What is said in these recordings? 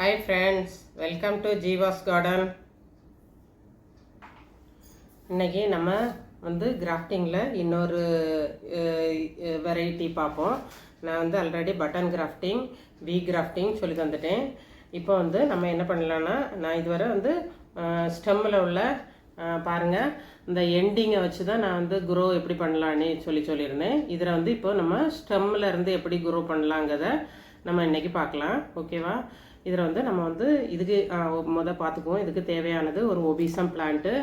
Hi friends welcome to Jeeva's garden இன்னைக்கு நம்ம வந்து கிராஃப்டிங்கில் இன்னொரு வெரைட்டி பார்ப்போம். நான் வந்து already button grafting V grafting சொல்லி தந்துட்டேன். இப்போ வந்து நம்ம என்ன பண்ணலான்னா நான் இதுவரை வந்து ஸ்டெம்மில் உள்ள பாருங்கள் பாருங்க இந்த எண்டிங்கை வச்சு தான் நான் வந்து குரோ எப்படி பண்ணலான்னு சொல்லி சொல்லியிருந்தேன். இதில் வந்து இப்போ நம்ம ஸ்டெம்மில் இருந்து எப்படி குரோ பண்ணலாங்கிறத நம்ம இன்றைக்கி பார்க்கலாம். ஓகேவா இதில் வந்து நம்ம வந்து இதுக்கு முத பார்த்துக்குவோம். இதுக்கு தேவையானது ஒரு ஒபிசம் பிளான்ட்டு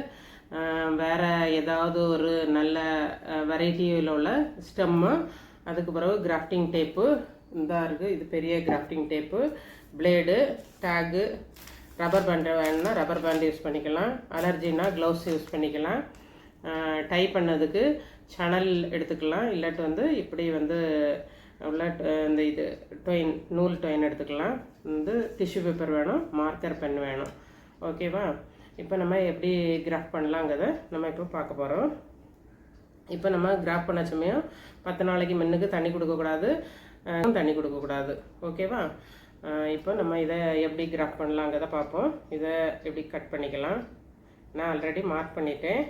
வேறு ஏதாவது ஒரு நல்ல வெரைட்டியில் உள்ள ஸ்டெம்மு அதுக்கு பிறகு கிராஃப்டிங் டேப்பு இதாக இருக்குது இது பெரிய grafting tape blade tag rubber band வேணும்னா ரப்பர் பேண்ட் யூஸ் பண்ணிக்கலாம். அலர்ஜினா க்ளவுஸ் யூஸ் பண்ணிக்கலாம். டை பண்ணதுக்கு சணல் எடுத்துக்கலாம். இல்லாட்டி வந்து இப்படி வந்து உள்ள இந்த இது டொயின் நூல் டொயின் எடுத்துக்கலாம். வந்து டிஷ்யூ பேப்பர் வேணும் மார்க்கர் பென் வேணும். ஓகேவா இப்போ நம்ம எப்படி கிராஃப் பண்ணலாங்கிறத நம்ம இப்போ பார்க்க போகிறோம் இப்போ நம்ம கிராஃப் பண்ண சமயம் பத்து நாளைக்கு மின்னுக்கு தண்ணி கொடுக்கக்கூடாது தண்ணி கொடுக்கக்கூடாது ஓகேவா இப்போ நம்ம இதை எப்படி கிராஃப் பண்ணலாங்கிறத பார்ப்போம். இதை எப்படி கட் பண்ணிக்கலாம். நான் ஆல்ரெடி மார்க் பண்ணிட்டேன்.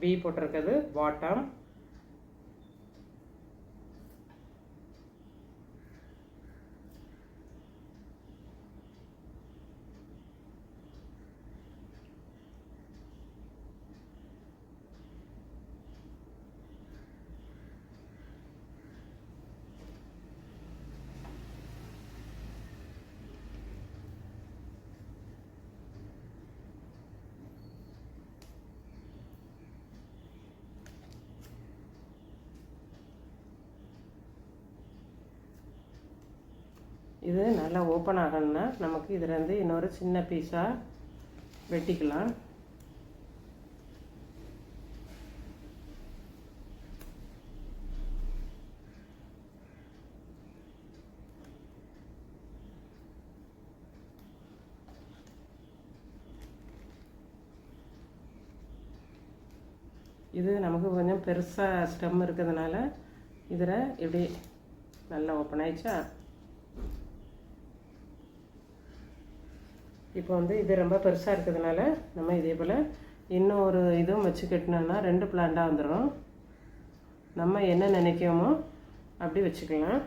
பி போட்டிருக்கிறது பாட்டம் இது நல்லா ஓப்பன் ஆகணும்னா நமக்கு இதுலேருந்து இன்னொரு சின்ன பீஸாக வெட்டிக்கலாம். இது நமக்கு கொஞ்சம் பெருசாக ஸ்டெம் இருக்கிறதுனால இதில் இப்படி நல்லா ஓப்பன் ஆயிடுச்சா? இப்போ வந்து இது ரொம்ப பெருசாக இருக்கிறதுனால நம்ம இதே போல் இன்னும் ஒரு இதுவும் வச்சு கட்டினோம்னா ரெண்டு பிளான்ட்டாக வந்துடும் நம்ம என்ன நினைக்கோமோ அப்படி வச்சுக்கலாம்.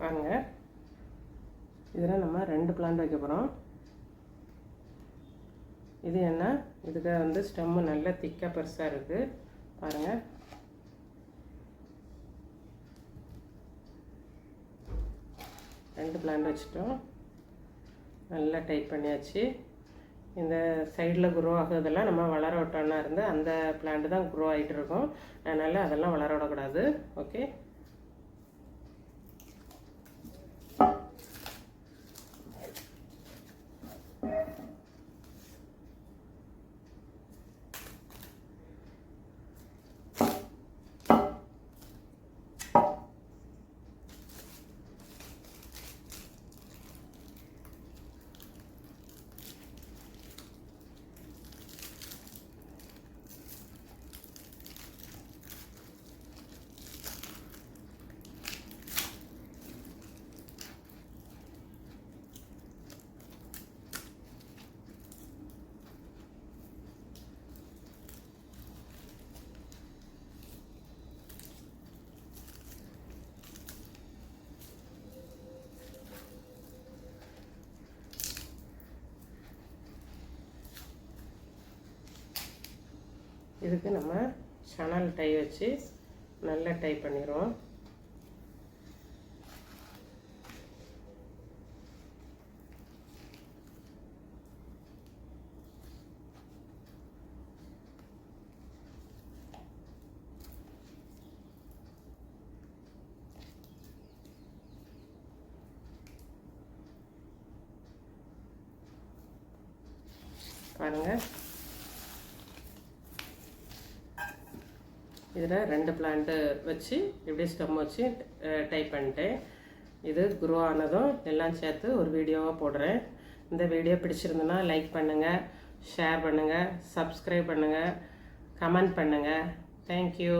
வாங்க இதில் நம்ம ரெண்டு பிளான்ட் வைக்க போகிறோம் இது என்ன? இதுக்கு வந்து ஸ்டெம்மு நல்லா திக்காக பெருசாக இருக்குது பாருங்கள் ரெண்டு பிளான்ட் வச்சுட்டோம். நல்லா டைட் பண்ணியாச்சு. இந்த சைடில் குரோ ஆகுறதெல்லாம் நம்ம வளர விட்டோன்னா இருந்து அந்த பிளான்ட் தான் குரோ ஆகிட்டு இருக்கும். அதனால் அதெல்லாம் வளர விடக்கூடாது. ஓகே இதுக்கு நம்ம சணல் டை வச்சு நல்லா டை பண்ணிடுவோம் பாருங்கள் இதில் ரெண்டு பிளான்ட்டு வச்சு இப்படி ஸ்டெம் வச்சு டைப் பண்ணிட்டேன். இது குரோ ஆனதும் எல்லாம் சேர்த்து ஒரு வீடியோவாக போடுறேன். இந்த வீடியோ பிடிச்சிருந்துன்னா லைக் பண்ணுங்கள் ஷேர் பண்ணுங்கள் சப்ஸ்கிரைப் பண்ணுங்கள் கமெண்ட் பண்ணுங்கள் தேங்க்யூ